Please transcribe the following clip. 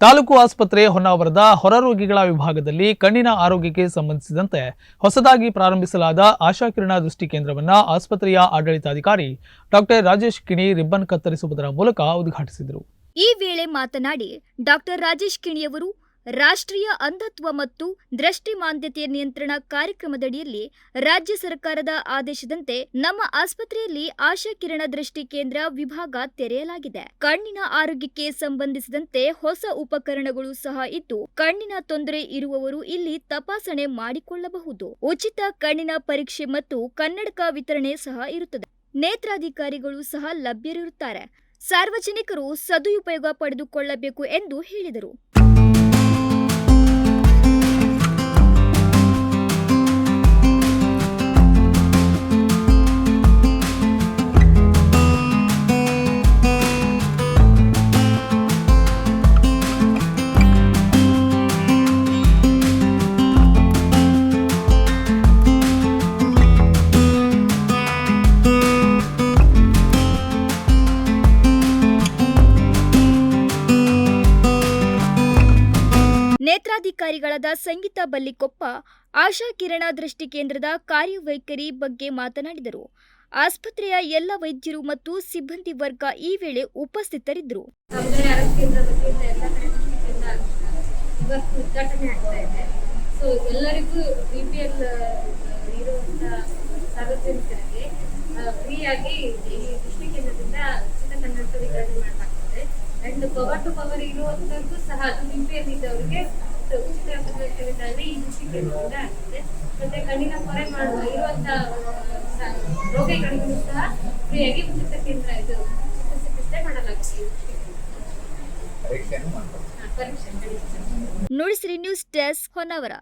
ತಾಲೂಕು ಆಸ್ಪತ್ರೆ ಹೊನ್ನಾವರದ ಹೊರರೋಗಿಗಳ ವಿಭಾಗದಲ್ಲಿ ಕಣ್ಣಿನ ಆರೋಗ್ಯಕ್ಕೆ ಸಂಬಂಧಿಸಿದಂತೆ ಹೊಸದಾಗಿ ಪ್ರಾರಂಭಿಸಲಾದ ಆಶಾಕಿರಣ ದೃಷ್ಟಿ ಕೇಂದ್ರವನ್ನ ಆಸ್ಪತ್ರೆಯ ಆಡಳಿತಾಧಿಕಾರಿ ಡಾಕ್ಟರ್ ರಾಜೇಶ್ ಕಿಣಿ ರಿಬ್ಬನ್ ಕತ್ತರಿಸುವುದರ ಮೂಲಕ ಉದ್ಘಾಟಿಸಿದರು. ಈ ವೇಳೆ ಮಾತನಾಡಿ ಡಾಕ್ಟರ್ ರಾಜೇಶ್ ಕಿಣಿಯವರು ರಾಷ್ಟ್ರೀಯ ಅಂಧತ್ವ ಮತ್ತು ದೃಷ್ಟಿ ಮಾಂದ್ಯತೆ ನಿಯಂತ್ರಣ ಕಾರ್ಯಕ್ರಮದಡಿಯಲ್ಲಿ ರಾಜ್ಯ ಸರ್ಕಾರದ ಆದೇಶದಂತೆ ನಮ್ಮ ಆಸ್ಪತ್ರೆಯಲ್ಲಿ ಆಶಾ ಕಿರಣ ದೃಷ್ಟಿ ಕೇಂದ್ರ ವಿಭಾಗ ತೆರೆಯಲಾಗಿದೆ. ಕಣ್ಣಿನ ಆರೋಗ್ಯಕ್ಕೆ ಸಂಬಂಧಿಸಿದಂತೆ ಹೊಸ ಉಪಕರಣಗಳು ಸಹ ಇದ್ದು, ಕಣ್ಣಿನ ತೊಂದರೆ ಇರುವವರು ಇಲ್ಲಿ ತಪಾಸಣೆ ಮಾಡಿಕೊಳ್ಳಬಹುದು. ಉಚಿತ ಕಣ್ಣಿನ ಪರೀಕ್ಷೆ ಮತ್ತು ಕನ್ನಡಕ ವಿತರಣೆ ಸಹ ಇರುತ್ತದೆ. ನೇತ್ರಾಧಿಕಾರಿಗಳು ಸಹ ಲಭ್ಯರಿರುತ್ತಾರೆ. ಸಾರ್ವಜನಿಕರು ಸದುಪಯೋಗ ಪಡೆದುಕೊಳ್ಳಬೇಕು ಎಂದು ಹೇಳಿದರು. ನೇತ್ರಾಧಿಕಾರಿಗಳಾದ ಸಂಗೀತಾ ಬಲ್ಲಿಕೊಪ್ಪ, ಆಶಾ ಕಿರಣ ದೃಷ್ಟಿ ಕೇಂದ್ರದ ಕಾರ್ಯವೈಖರಿ ಬಗ್ಗೆ ಮಾತನಾಡಿದರು. ಆಸ್ಪತ್ರೆಯ ಎಲ್ಲ ವೈದ್ಯರು ಮತ್ತು ಸಿಬ್ಬಂದಿ ವರ್ಗ ಈ ವೇಳೆ ಉಪಸ್ಥಿತರಿದ್ದರು. ಎಲ್ಲರಿಗೂ ಬಿ ಪಿ ಫ್ರೀಯಾಗಿ ಈ ದೃಷ್ಟಿ ಕೇಂದ್ರದಿಂದ ಉಚಿತ ಕನ್ನಡ ವಿತರಣೆ ಮಾಡಲಾಗ್ತದೆ. ಅಂಡ್ ಪವರ್ ಟು ಪವರ್ ಇರುವಂತದ್ದು ಸಹ ಅದು ಬಿ ಇದ್ದವರಿಗೆ ಈ ದೃಷ್ಟಿ ಕೇಂದ್ರದಿಂದ ಮತ್ತೆ ಕಣ್ಣಿನ ಪೊರೆ ಮಾಡುವ ಇರುವಂತ ಸ- ರೋಗಿಗಳಿಗೂ ಸಹ ಫ್ರೀಯಾಗಿ ಉಚಿತ ಕೇಂದ್ರ ಇದು ಉಚಿತ ಚಿಕಿತ್ಸೆ ಪರೀಕ್ಷೆ ನುಡಿಸಿರಿ ನ್ಯೂಸ್ ಡೆಸ್ಕ್ ಹೊನ್ನವರ.